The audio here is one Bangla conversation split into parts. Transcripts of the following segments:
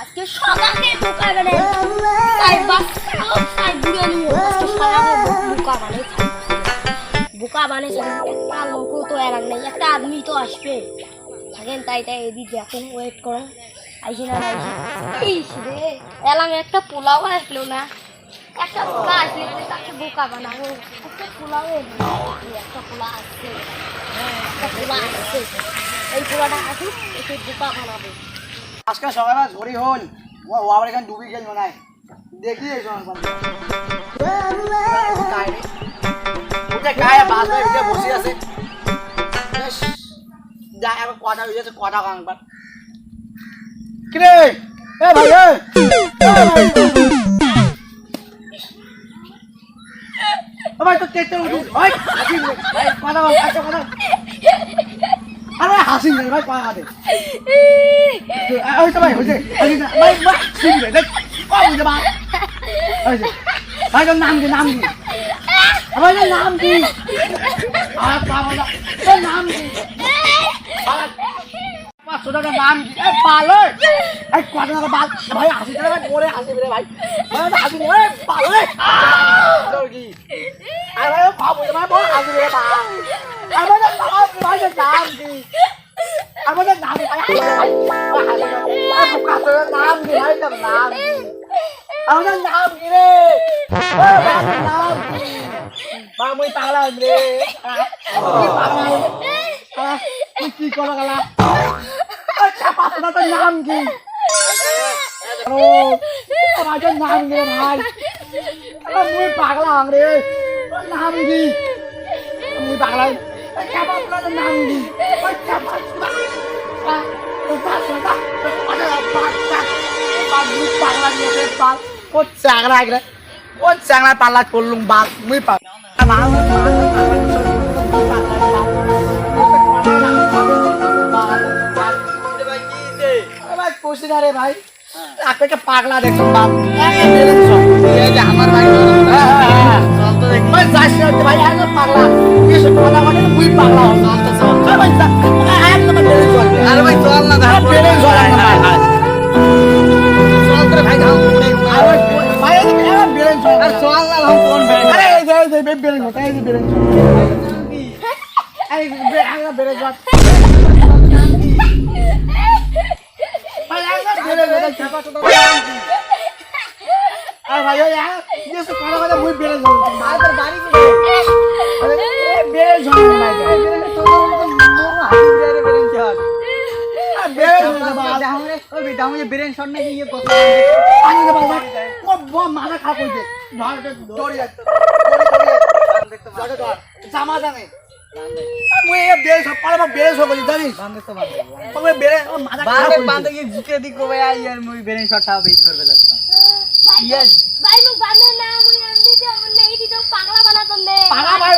আজকে সবাইকে বোকা বানাই বোকা বানাই একটা লোকও তো এরান নেই একটা আদমি তো আসবে। থাকেন তাই তাই এদিক দেখেন ওয়েট করেন। আইসি না আইসি এলাম একটা পোলাও আসলো না। একটা বোকা আসলে তো তাকে বোকা বানাবো। একটা পোলাও একটা পোলা আসছে। হ্যাঁ, একটা পোলা আসছে। এই পোলাটা আসুক একে বোকা বানাবো। আজকে সকালবেলা ঝড়ি হল। ও আবার এখানে ডুবি গেল মনে হয় দেখি গায়ে ভাই কথা কথা আরে হাসি নে ভাই কথা দে ওই তো ভাই হয়েছে ভাই ভাই শুনবে দেখ কম বুঝে ভাই। ভাই তোর নাম কি নাম কি? তোর নাম কি? আর পাবো না তোর নাম কি? পাঁচশো টাকা নাম কি? পালো এই কত টাকা বাল ভাই হাসি ভাই পরে হাসি রে ভাই। হাসি রে পালো তোর কি? ভাই খাব ভাই হাসি রে ভাই। ভাই তোর নাম কি আমাদের নাম আমাদের নাম কি ভাই তোর নাম কি? আমাদের নাম কি রে আমাদের নাম কি মা মুই পাগলা হইম রে তুই পাগলা হইম আহ, তুই কি করো গেলা আচ্ছা পাগলা তোর নাম কি ও আমাদের নাম কি রে ভাই আরে মুই পাগলা হং রে তোর নাম কি মুই পাগলা হইম আচ্ছা পাগলা তোর নাম কি আচ্ছা পাগলা আহ, তোর পাগলা তোর পাগলা বাচ্চা পাগলু পাগলা নিয়ে পাল ও চাংরা গরে ও চাংরা পাল্লা করলুম বাপ মুই পাগ রে ভাই আপনাকে পাগলা দেখুন বাপ আমার ভাই ভাই যাস না ভাই একদম পাগলা এসব কথা বলে মুই পাগলা হল ভাই একদম বেড়ে চল আরে ভাই চল না আর বেড়ে চল চল করে ভাই যাও আরে ভাই এবার বেড়ে চল আর চল না हम কোন ভাই আরে এই যে এই যে বে- বেড়ে চল এই যে বেড়ে চল এই বে- একদম বেড়ে চল ভাই একদম বেড়ে চল আর ভাই ওই এক যে সব কথা কথা মুই বেড়ে চল আর তোর বাড়ি ওই বেটা আমি বেরেন শট নাকি ইয়ে কথা দে ভাই ও ব মাথা খারাপ হইছে ধর দড়ি ধর জামা জানে মুই এ বেড়ে সব পারে বেড়ে সব জানিস বান্দে তো বান্দে তবে বেড়ে ও মাথা খারাপ হইছে বান্দে কি জিতে দি কবে আই আর মই বেরেন শট টাও বেচ করবে লাগছে ভাই না মুই যে দিতো পাগলা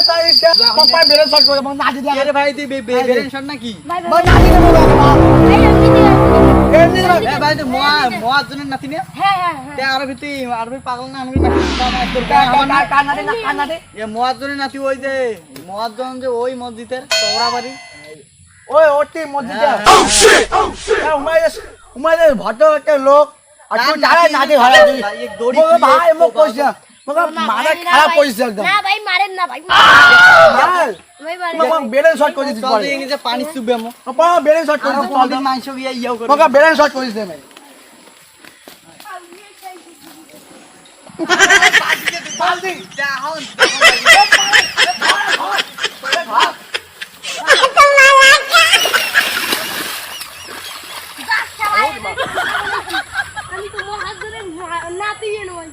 তাই করে মন নাচি দিয়া আরে ভাই তুই বেরেন শট নাকি ভাই মন জন্য নাতি নে? হ্যাঁ হ্যাঁ হ্যাঁ। আর ভিতরে আর ভাই পাগল না আমি মোয়ার নাতি ওই যে মোয়ার যে ওই মসজিদের চৌরা বাড়ি ওই ওটি মসজিদে। হ্যাঁ, উমাইদের ভদ্র একটা লোক। আর তুই তারা ভাড়া দিবি ভাই, মোক কইছে খারাপ। একদম। না ভাই মারেন না ভাই মার বেলেন শট করে পানি চুবে মো। বেলেন শট করে আর মাংস ইয়াও করে মোক বেলেন শট করে ভাই পালদি আমি তো মহাজ ধরে নাতি নই